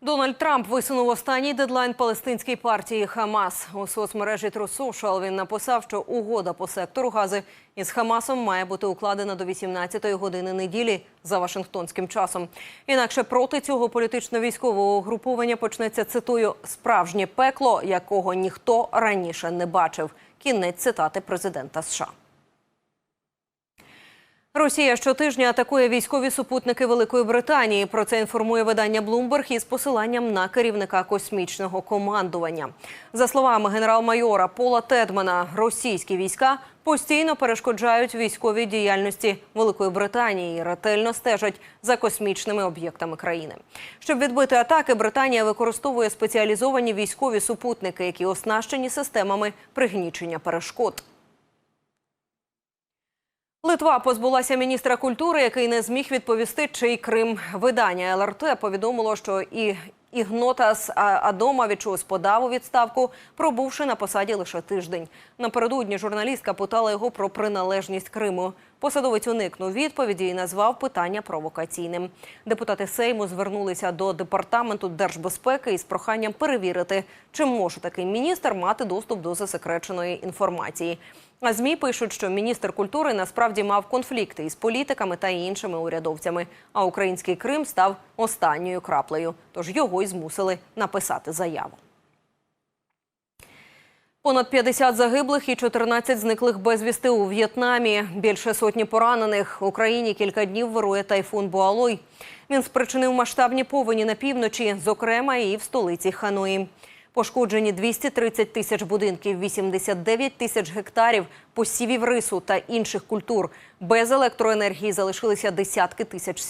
Дональд Трамп висунув останній дедлайн палестинській партії Хамас. У соцмережі True Social він написав, що угода по сектору Гази із Хамасом має бути укладена до 18-ї години неділі за Вашингтонським часом. Інакше проти цього політично-військового угруповання почнеться цитую справжнє пекло, якого ніхто раніше не бачив. Кінець цитати президента США. Росія щотижня атакує військові супутники Великої Британії. Про це інформує видання Bloomberg із посиланням на керівника космічного командування. За словами генерал-майора Пола Тедмана, російські війська постійно перешкоджають військовій діяльності Великої Британії і ретельно стежать за космічними об'єктами країни. Щоб відбити атаки, Британія використовує спеціалізовані військові супутники, які оснащені системами пригнічення перешкод. Литва позбулася міністра культури, який не зміг відповісти, чий Крим видання ЛРТ повідомило, що і Ігнотас Адомавічус подав у відставку, пробувши на посаді лише тиждень. Напередодні журналістка питала його про приналежність Криму. Посадовець уникнув відповіді і назвав питання провокаційним. Депутати Сейму звернулися до департаменту держбезпеки із проханням перевірити, чи може такий міністр мати доступ до засекреченої інформації. А змі пишуть, що міністр культури насправді мав конфлікти із політиками та іншими урядовцями. А український Крим став останньою краплею. Тож його й змусили написати заяву. Понад 50 загиблих і 14 зниклих безвісти у В'єтнамі. Більше сотні поранених. В Україні кілька днів вирує тайфун Буалой. Він спричинив масштабні повені на півночі, зокрема і в столиці Ханої. Пошкоджені 230 тисяч будинків, 89 тисяч гектарів посівів рису та інших культур. Без електроенергії залишилися десятки тисяч